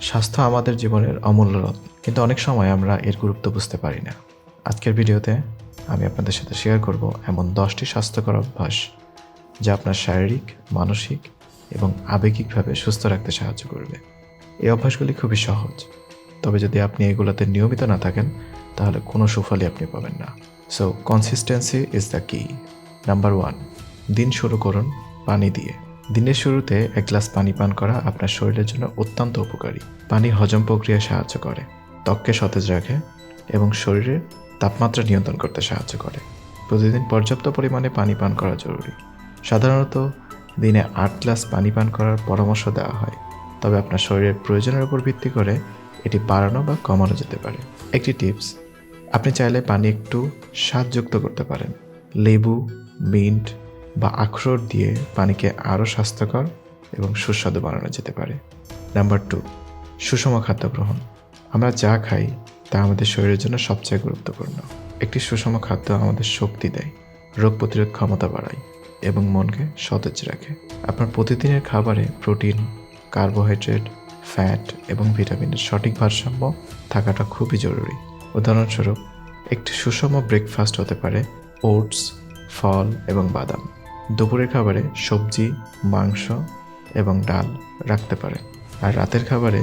স্বাস্থ্য আমাদের জীবনের অমূল্য রত্ন। কিন্তু অনেক সময় আমরা এর গুরুত্ব বুঝতে পারি না। আজকের ভিডিওতে আমি আপনাদের সাথে শেয়ার করব এমন দশটি স্বাস্থ্যকর অভ্যাস যা আপনার শারীরিক, মানসিক এবং আবেগিকভাবে সুস্থ রাখতে সাহায্য করবে। এই অভ্যাসগুলি খুবই সহজ। তবে যদি আপনি এগুলোতে নিয়মিত না থাকেন, তাহলে কোনো সুফলই আপনি পাবেন না। So consistency is the key number one দিন শুরু করুন পানি দিয়ে। দিনের শুরুতে এক গ্লাস পানি পান করা আপনার শরীরের জন্য অত্যন্ত উপকারী। পানি হজম প্রক্রিয়ায় সাহায্য করে, ত্বককে সতেজ রাখে এবং শরীরের তাপমাত্রা নিয়ন্ত্রণ করতে সাহায্য করে। প্রতিদিন পর্যাপ্ত পরিমাণে পানি পান করা জরুরি। সাধারণত দিনে আট গ্লাস পানি পান করার পরামর্শ দেওয়া হয়, তবে আপনার শরীরের প্রয়োজনের উপর ভিত্তি করে এটি বাড়ানো বা কমানো যেতে পারে। একটি টিপস, আপনি চাইলে পানি একটু স্বাদযুক্ত করতে পারেন। লেবু, মিন্ট বা আখরোট দিয়ে পানিকে আরও স্বাস্থ্যকর এবং সুস্বাদু বানানো যেতে পারে। নাম্বার টু সুষম খাদ্য গ্রহণ। আমরা যা খাই তা আমাদের শরীরের জন্য সবচেয়ে গুরুত্বপূর্ণ। একটি সুষম খাদ্য আমাদের শক্তি দেয়, রোগ প্রতিরোধ ক্ষমতা বাড়ায় এবং মনকে সতেজ রাখে। আপনার প্রতিদিনের খাবারে প্রোটিন, কার্বোহাইড্রেট, ফ্যাট এবং ভিটামিনের সঠিক ভারসাম্য থাকাটা খুবই জরুরি। উদাহরণস্বরূপ, একটি সুষম ব্রেকফাস্ট হতে পারে, ওটস, ফল এবং বাদাম। দুপুরের খাবারে সবজি, মাংস এবং ডাল রাখতে পারেন আর রাতের খাবারে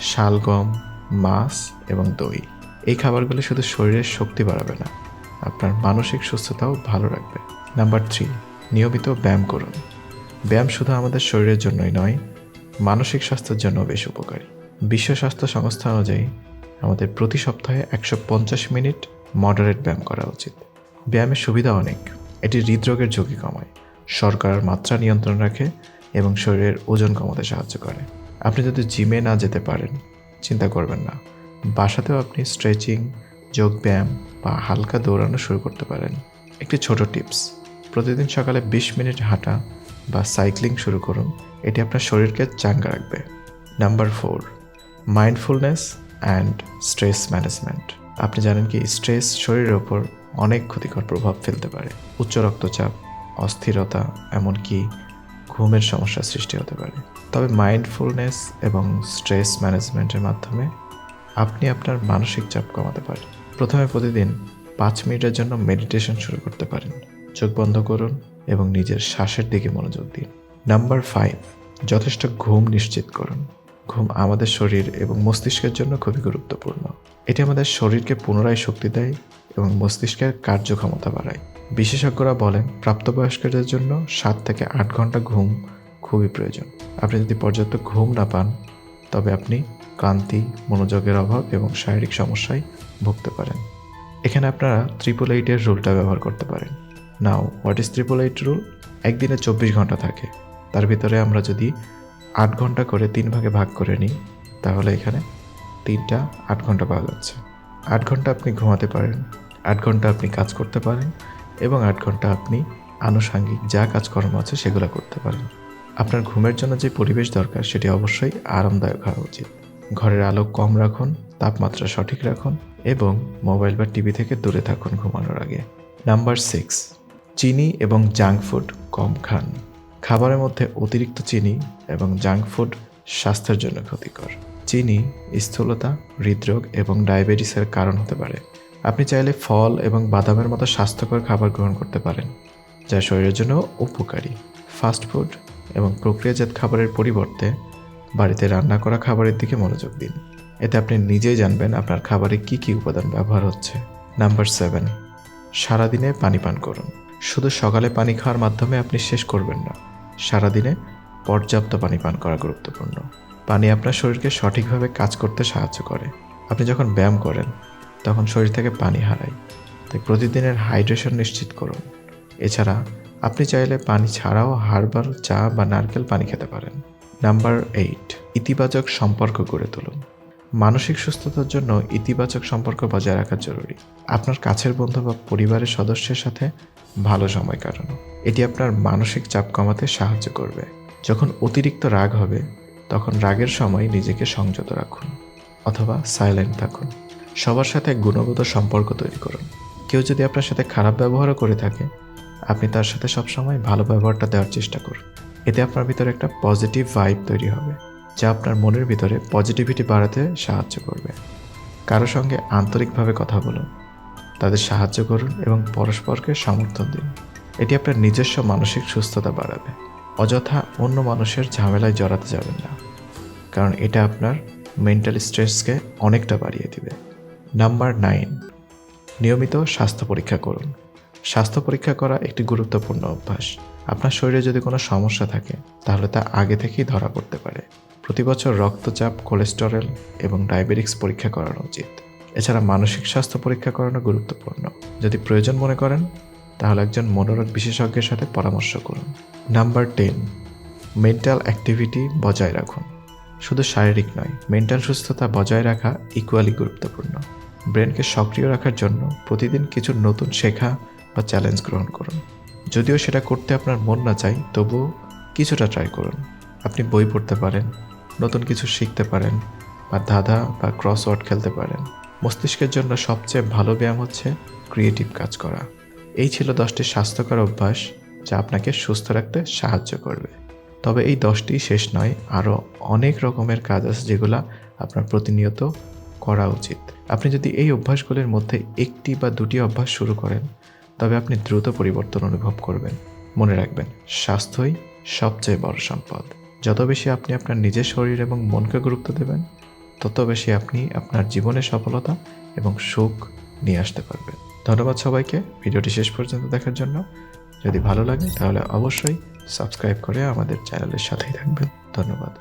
শালগম, মাছ এবং দই। এই খাবারগুলি শুধু শরীরের শক্তি বাড়াবে না, আপনার মানসিক সুস্থতাও ভালো রাখবে। নাম্বার থ্রি, নিয়মিত ব্যায়াম করুন। ব্যায়াম শুধু আমাদের শরীরের জন্যই নয়, মানসিক স্বাস্থ্যের জন্য বেশ উপকারী। বিশ্ব স্বাস্থ্য সংস্থা অনুযায়ী আমাদের প্রতি সপ্তাহে একশো পঞ্চাশ মিনিট মডারেট ব্যায়াম করা উচিত। ব্যায়ামের সুবিধা অনেক। এটি হৃদরোগের ঝুঁকি কমায় শর্করার মাত্রা নিয়ন্ত্রণ রাখে এবং শরীরের ওজন কমাতে সাহায্য করে। আপনি যদি জিমে না যেতে পারেন, চিন্তা করবেন না। বাসাতেও আপনি স্ট্রেচিং যোগব্যায়াম বা হালকা দৌড়ানো শুরু করতে পারেন। একটি ছোট টিপস প্রতিদিন সকালে বিশ মিনিট হাঁটা বা সাইক্লিং শুরু করুন। এটি আপনার শরীরকে চাঙ্গা রাখবে। Number four mindfulness and stress management আপনি জানেন কি স্ট্রেস শরীরের ওপর অনেক ক্ষতিকর প্রভাব ফেলতে পারে। উচ্চ রক্তচাপ, অস্থিরতা, এমনকি ঘুমের সমস্যা সৃষ্টি হতে পারে। তবে মাইন্ডফুলনেস এবং স্ট্রেস ম্যানেজমেন্টের মাধ্যমে আপনি আপনার মানসিক চাপ কমাতে পারেন। প্রথমে প্রতিদিন পাঁচ মিনিটের জন্য মেডিটেশন শুরু করতে পারেন। চোখ বন্ধ করুন এবং নিজের শ্বাসের দিকে মনোযোগ দিন। নাম্বার ফাইভ যথেষ্ট ঘুম নিশ্চিত করুন। ঘুম আমাদের শরীর এবং মস্তিষ্কের জন্য খুবই গুরুত্বপূর্ণ। এটি আমাদের শরীরকে পুনরায় শক্তি দেয় এবং মস্তিষ্কের কার্যক্ষমতা বাড়ায়। বিশেষজ্ঞরা বলেন, প্রাপ্তবয়স্কদের জন্য সাত থেকে আট ঘণ্টা ঘুম খুবই প্রয়োজন। আপনি যদি পর্যাপ্ত ঘুম না পান, তবে আপনি ক্লান্তি, মনোযোগের অভাব এবং শারীরিক সমস্যায় ভুগতে পারেন। এখানে আপনারা ট্রিপল এইটের রুলটা ব্যবহার করতে পারেন। Now, what is triple eight rule? একদিনে চব্বিশ ঘণ্টা থাকে। তার ভিতরে আমরা যদি আট ঘণ্টা করে তিন ভাগে ভাগ করে নিই, তাহলে এখানে তিনটা আট ঘণ্টা পাওয়া যাচ্ছে। আট ঘণ্টা আপনি ঘুমাতে পারেন। আট ঘণ্টা আপনি কাজ করতে পারেন এবং আট ঘণ্টা আপনি আনুষাঙ্গিক যা কাজকর্ম আছে সেগুলো করতে পারেন। আপনার ঘুমের জন্য যে পরিবেশ দরকার সেটি অবশ্যই আরামদায়ক হওয়া উচিত। ঘরের আলো কম রাখুন, তাপমাত্রা সঠিক রাখুন এবং মোবাইল বা টিভি থেকে দূরে থাকুন ঘুমানোর আগে। নাম্বার সিক্স, চিনি এবং জাঙ্ক ফুড কম খান। খাবারের মধ্যে অতিরিক্ত চিনি এবং জাঙ্ক ফুড স্বাস্থ্যের জন্য ক্ষতিকর। চিনি স্থূলতা, হৃদরোগ এবং ডায়াবেটিসের কারণ হতে পারে। আপনি চাইলে ফল এবং বাদামের মতো স্বাস্থ্যকর খাবার গ্রহণ করতে পারেন, যা শরীরের জন্য উপকারী। ফাস্ট ফুড এবং প্রক্রিয়াজাত খাবারের পরিবর্তে বাড়িতে রান্না করা খাবারের দিকে মনোযোগ দিন। এতে আপনি নিজেই জানবেন আপনার খাবারে কি কি উপাদান ব্যবহার হচ্ছে। নাম্বার সেভেন সারাদিনে পানি পান করুন। শুধু সকালে পানি খাওয়ার মাধ্যমে আপনি শেষ করবেন না। সারাদিনে পর্যাপ্ত পানি পান করা গুরুত্বপূর্ণ। পানি আপনার শরীরকে সঠিকভাবে কাজ করতে সাহায্য করে। আপনি যখন ব্যায়াম করেন তখন শরীর থেকে পানি হারায়। তাই প্রতিদিনের হাইড্রেশন নিশ্চিত করুন। এছাড়া আপনি চাইলে পানি ছাড়াও হার্বাল, চা বা নারকেল পানি খেতে পারেন। নাম্বার এইট, ইতিবাচক সম্পর্ক গড়ে তুলুন। মানসিক সুস্থতার জন্য ইতিবাচক সম্পর্ক বজায় রাখা জরুরি। আপনার কাছের বন্ধু বা পরিবারের সদস্যের সাথে ভালো সময় কাটানো। এটি আপনার মানসিক চাপ কমাতে সাহায্য করবে। যখন অতিরিক্ত রাগ হবে, তখন রাগের সময় নিজেকে সংযত রাখুন অথবা সাইলেন্ট থাকুন। সবার সাথে গুণগত সম্পর্ক তৈরি করুন। কেউ যদি আপনার সাথে খারাপ ব্যবহারও করে থাকে, আপনি তার সাথে সবসময় ভালো ব্যবহারটা দেওয়ার চেষ্টা করুন। এতে আপনার ভিতরে একটা পজিটিভ ভাইব তৈরি হবে, যা আপনার মনের ভিতরে পজিটিভিটি বাড়াতে সাহায্য করবে। কারও সঙ্গে আন্তরিকভাবে কথা বলুন, তাদের সাহায্য করুন এবং পরস্পরকে সমর্থন দিন। এটি আপনার নিজস্ব মানসিক সুস্থতা বাড়াবে। অযথা অন্য মানুষের ঝামেলায় জড়াতে যাবেন না, কারণ এটা আপনার মেন্টাল স্ট্রেসকে অনেকটা বাড়িয়ে দিবে। Number nine. নিয়মিত স্বাস্থ্য পরীক্ষা করুন। স্বাস্থ্য পরীক্ষা করা একটি গুরুত্বপূর্ণ অভ্যাস। আপনার শরীরে যদি কোনো সমস্যা থাকে, তাহলে তা আগে থেকেই ধরা পড়তে পারে। প্রতি বছর রক্তচাপ, কোলেস্টেরল এবং ডায়াবেটিক্স পরীক্ষা করানো উচিত। এছাড়া মানসিক স্বাস্থ্য পরীক্ষা করানো গুরুত্বপূর্ণ। যদি প্রয়োজন মনে করেন, তাহলে একজন মনোরোগ বিশেষজ্ঞের সাথে পরামর্শ করুন। Number ten. মেন্টাল অ্যাক্টিভিটি বজায় রাখুন। শুধু শারীরিক নয়, মেন্টাল সুস্থতা বজায় রাখা ইকুয়ালি গুরুত্বপূর্ণ। ব্রেনকে সক্রিয় রাখার জন্য প্রতিদিন কিছু নতুন শেখা বা চ্যালেঞ্জ গ্রহণ করুন। যদিও সেটা করতে আপনার মন না চাই তবুও কিছুটা ট্রাই করুন। আপনি বই পড়তে পারেন, নতুন কিছু শিখতে পারেন বা ধাঁধা বা ক্রসওয়ার্ড খেলতে পারেন। মস্তিষ্কের জন্য সবচেয়ে ভালো ব্যায়াম হচ্ছে ক্রিয়েটিভ কাজ করা। এই ছিল দশটি স্বাস্থ্যকর অভ্যাস যা আপনাকে সুস্থ রাখতে সাহায্য করবে। তবে এই দশটি শেষ নয়, আরও অনেক রকমের কাজ আছে যেগুলো আপনার প্রতিনিয়ত করা উচিত। আপনি যদি এই অভ্যাসগুলির মধ্যে একটি বা দুটি অভ্যাস শুরু করেন, তবে আপনি দ্রুত পরিবর্তন অনুভব করবেন। মনে রাখবেন, স্বাস্থ্যই সবচেয়ে বড় সম্পদ। যত বেশি আপনি আপনার নিজের শরীর এবং মনকে গুরুত্ব দেবেন, তত বেশি আপনি আপনার জীবনে সফলতা এবং সুখ নিয়ে আসতে পারবেন। ধন্যবাদ সবাইকে। ভিডিওটি শেষ পর্যন্ত দেখার জন্য। যদি ভালো লাগে, তাহলে অবশ্যই সাবস্ক্রাইব করে আমাদের চ্যানেলের সাথেই থাকবেন। ধন্যবাদ।